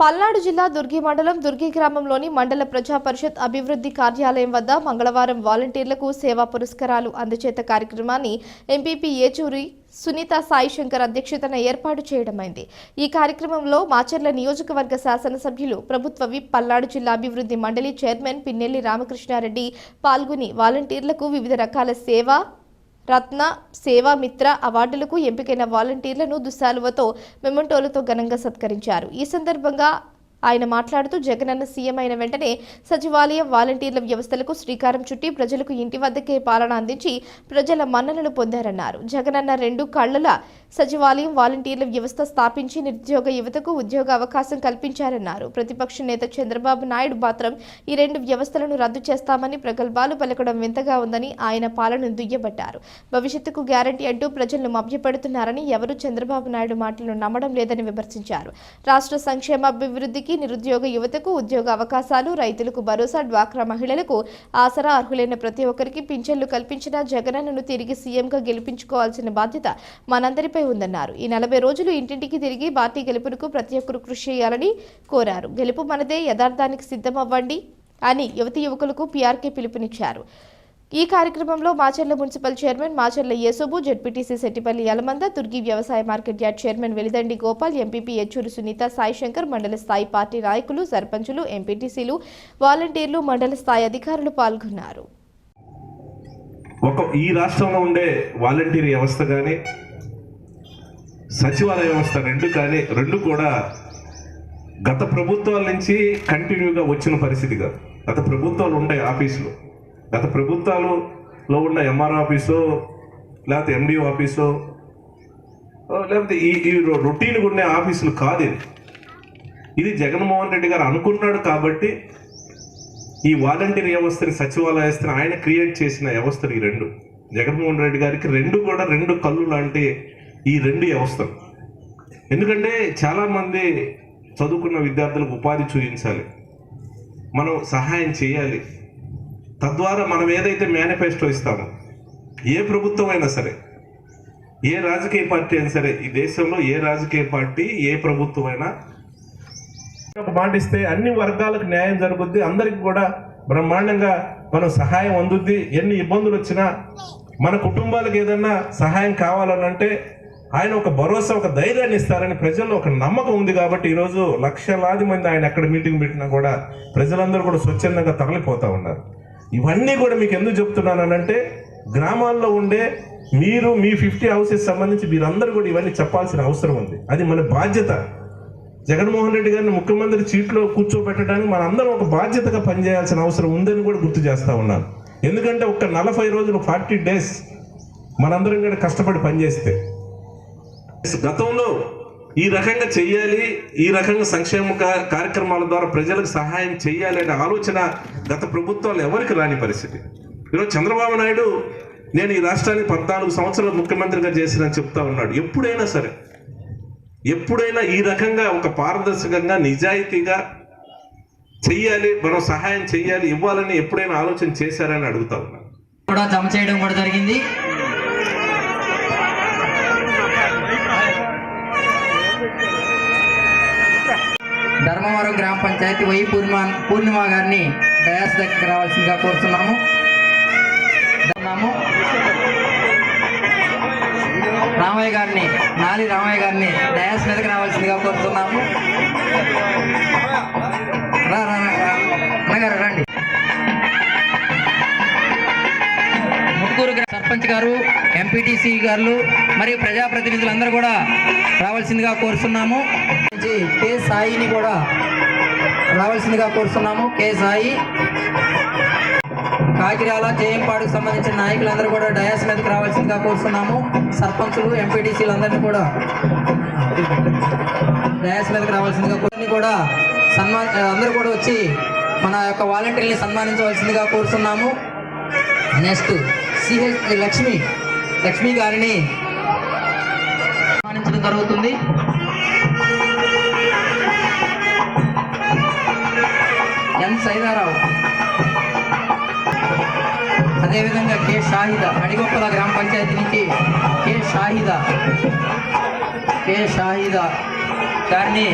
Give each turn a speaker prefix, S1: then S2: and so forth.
S1: పల్నాడు జిల్లా దుర్గి మండలం దుర్గి గ్రామంలోని మండల ప్రజా పరిషత్ అభివృద్ధి కార్యాలయం వద్ద మంగళవారం వాలంటీర్లకు సేవా పురస్కారాలు అందచేత కార్యక్రమాన్ని ఎంపీపీ ఏచూరి సునీత సాయి శంకర్ అధ్యక్షతన ఏర్పాటు చేయడమైంది. ఈ కార్యక్రమంలో మాచర్ల నియోజకవర్గ శాసనసభ్యులు ప్రభుత్వ విప్ పల్నాడు జిల్లా అభివృద్ధి మండలి చైర్మన్ పిన్నెల్లి రామకృష్ణారెడ్డి పాల్గొని వాలంటీర్లకు వివిధ రకాల సేవ రత్న సేవా మిత్ర అవార్డులకు ఎంపికైన వాలంటీర్లను దుశాలువతో మెమంటోలతో ఘనంగా సత్కరించారు. ఈ సందర్భంగా ఆయన మాట్లాడుతూ జగనన్న సీఎం అయిన వెంటనే సచివాలయం వాలంటీర్ల వ్యవస్థలకు శ్రీకారం చుట్టి ప్రజలకు ఇంటి వద్దకే పాలన అందించి ప్రజల మన్ననలు పొందారన్నారు. జగనన్న రెండు కళ్ళల సచివాలయం వాలంటీర్ల వ్యవస్థ స్థాపించి నిరుద్యోగ యువతకు ఉద్యోగ అవకాశం కల్పించారన్నారు. ప్రతిపక్ష నేత చంద్రబాబు నాయుడు మాత్రం ఈ రెండు వ్యవస్థలను రద్దు చేస్తామని ప్రగల్భాలు పలకడం వింతగా ఉందని ఆయన పాలన దుయ్యబట్టారు. భవిష్యత్తుకు గ్యారంటీ అంటూ ప్రజలను మభ్యపెడుతున్నారని ఎవరూ చంద్రబాబు నాయుడు మాటలను నమ్మడం లేదని విమర్శించారు. రాష్ట్ర సంక్షేమ అభివృద్ధికి నిరుద్యోగ యువతకు ఉద్యోగ అవకాశాలు రైతులకు భరోసా డ్వాక్రా మహిళలకు ఆసరా అర్హులైన ప్రతి ఒక్కరికి పింఛన్లు కల్పించిన జగనన్నను తిరిగి సీఎంగా గెలిపించుకోవాల్సిన బాధ్యత మనందరిపై ఉందన్నారు. ఈ నలభై రోజులు ఇంటింటికి తిరిగి పార్టీ గెలుపునకు ప్రతి ఒక్కరు కృషి చేయాలని కోరారు. గెలుపు మనదే యథార్థానికి సిద్ధమవ్వండి అని యువతి యువకులకు పీఆర్కే పిలుపునిచ్చారు. ఈ కార్యక్రమంలో Macherla municipal chairman Macherla Yesubu ZPTC Settipalli Yalamanda Durgi వ్యవసాయ market yard chairman Velidandi Gopal MPP Yechuri Sunitha Saishankar మండల స్థాయి పార్టీ నాయకులు సర్పంచులు ఎంపీటీసీలు వాలంటీర్లు మండల స్థాయి అధికారులు పాల్గొన్నారు.
S2: ఒక ఈ రాష్ట్రంలో ఉండే వాలంటీర్ వ్యవస్థ కానీ సచివాలయ వ్యవస్థ రెండు కానీ రెండు కూడా గత ప్రభుత్వాల నుంచి కంటిన్యూగా వచ్చిన పరిస్థితి కాదు. గత ప్రభుత్వాలు ఉండే ఆఫీసులు. గత ప్రభుత్వాలలో ఉన్న ఎంఆర్ ఆఫీసు లేకపోతే ఎండిఓ ఆఫీసు లేకపోతే ఈ ఈ రొటీన్గా ఉండే ఆఫీసులు కాదు ఇది ఇది జగన్మోహన్ రెడ్డి గారు అనుకున్నాడు కాబట్టి ఈ వాలంటీర్ వ్యవస్థని సచివాలయ వ్యవస్థని ఆయన క్రియేట్ చేసిన వ్యవస్థలు ఈ రెండు. జగన్మోహన్ రెడ్డి గారికి రెండు కూడా రెండు కళ్ళు లాంటి ఈ రెండు వ్యవస్థలు ఎందుకంటే చాలామంది చదువుకున్న విద్యార్థులకు ఉపాధి చూపించాలి. మనం సహాయం చేయాలి. తద్వారా మనం ఏదైతే మేనిఫెస్టో ఇస్తామో ఏ ప్రభుత్వం అయినా సరే ఏ రాజకీయ పార్టీ అయినా సరే ఈ దేశంలో ఏ రాజకీయ పార్టీ ఏ ప్రభుత్వం అయినా ఒక మాట ఇస్తే అన్ని వర్గాలకు న్యాయం జరుగుద్ది. అందరికి కూడా బ్రహ్మాండంగా మనం సహాయం అందుద్ది. ఎన్ని ఇబ్బందులు వచ్చినా మన కుటుంబాలకు ఏదన్నా సహాయం కావాలనంటే ఆయన ఒక భరోసా ఒక ధైర్యాన్ని ఇస్తారని ప్రజల్లో ఒక నమ్మకం ఉంది కాబట్టి ఈరోజు లక్షలాది మంది ఆయన ఎక్కడ మీటింగ్ పెట్టినా కూడా ప్రజలందరూ కూడా స్వచ్ఛందంగా తరలిపోతూ ఉన్నారు. ఇవన్నీ కూడా మీకు ఎందుకు చెప్తున్నానంటే గ్రామాల్లో ఉండే మీరు మీ ఫిఫ్టీ హౌసెస్ సంబంధించి మీరందరూ కూడా ఇవన్నీ చెప్పాల్సిన అవసరం ఉంది. అది మన బాధ్యత. జగన్మోహన్ రెడ్డి గారిని ముఖ్యమంత్రి చీట్లో కూర్చోబెట్టడానికి మనందరం ఒక బాధ్యతగా పనిచేయాల్సిన అవసరం ఉందని కూడా గుర్తు చేస్తా ఉన్నాను. ఎందుకంటే ఒక్క నలభై రోజులు ఫార్టీ డేస్ మనందరం కూడా కష్టపడి పనిచేస్తే గతంలో ఈ రకంగా చెయ్యాలి ఈ రకంగా సంక్షేమ కార్యక్రమాల ద్వారా ప్రజలకు సహాయం చేయాలి అనే ఆలోచన గత ప్రభుత్వాలు ఎవరికి రాని పరిస్థితి. ఈరోజు చంద్రబాబు నాయుడు నేను ఈ రాష్ట్రాన్ని పద్నాలుగు సంవత్సరాలు ముఖ్యమంత్రిగా చేసిన చెప్తా ఉన్నాడు. ఎప్పుడైనా సరే ఎప్పుడైనా ఈ రకంగా ఒక పారదర్శకంగా నిజాయితీగా చెయ్యాలి మనం సహాయం చెయ్యాలి ఇవ్వాలని ఎప్పుడైనా ఆలోచన చేశారని అడుగుతా ఉన్నాను
S3: కూడా జమ చేయడం కూడా జరిగింది. ధర్మవరం గ్రామ పంచాయతీ వై పూర్ణిమ పూర్ణిమ గారిని డయాస్ దగ్గరికి రావాల్సిందిగా కోరుతున్నాము. రామయ్య గారిని నాలి రామయ్య గారిని డయాస్ మీదకి రావాల్సిందిగా కోరుతున్నాము. రా అన్నగారు రండి. ముగ్గురు సర్పంచ్ గారు ఎంపీటీసీ గారు మరియు ప్రజాప్రతినిధులందరూ కూడా రావాల్సిందిగా కోరుతున్నాము. నుంచి కె సాయిని కూడా రావాల్సిందిగా కోరుతున్నాము. కె సాయి. కాకిరాల జయంపాడుకు సంబంధించిన నాయకులందరూ కూడా డయాస్ మీదకి రావాల్సిందిగా కోరుతున్నాము. సర్పంచులు ఎంపీటీసీలు అందరినీ కూడా డయాస్ మీదకి రావాల్సిందిగా కొన్ని కూడా సన్మా అందరూ కూడా వచ్చి మన యొక్క వాలంటీర్ని సన్మానించవలసిందిగా కోరుతున్నాము. నెక్స్ట్ సిహెచ్ లక్ష్మి లక్ష్మి గారిని సన్మానించడం జరుగుతుంది. ఎన్ సైదారావు అదేవిధంగా కె షాహిద అడిగొప్పల గ్రామ పంచాయతీ నుంచి కె షాహిద కె షాహిద గారిని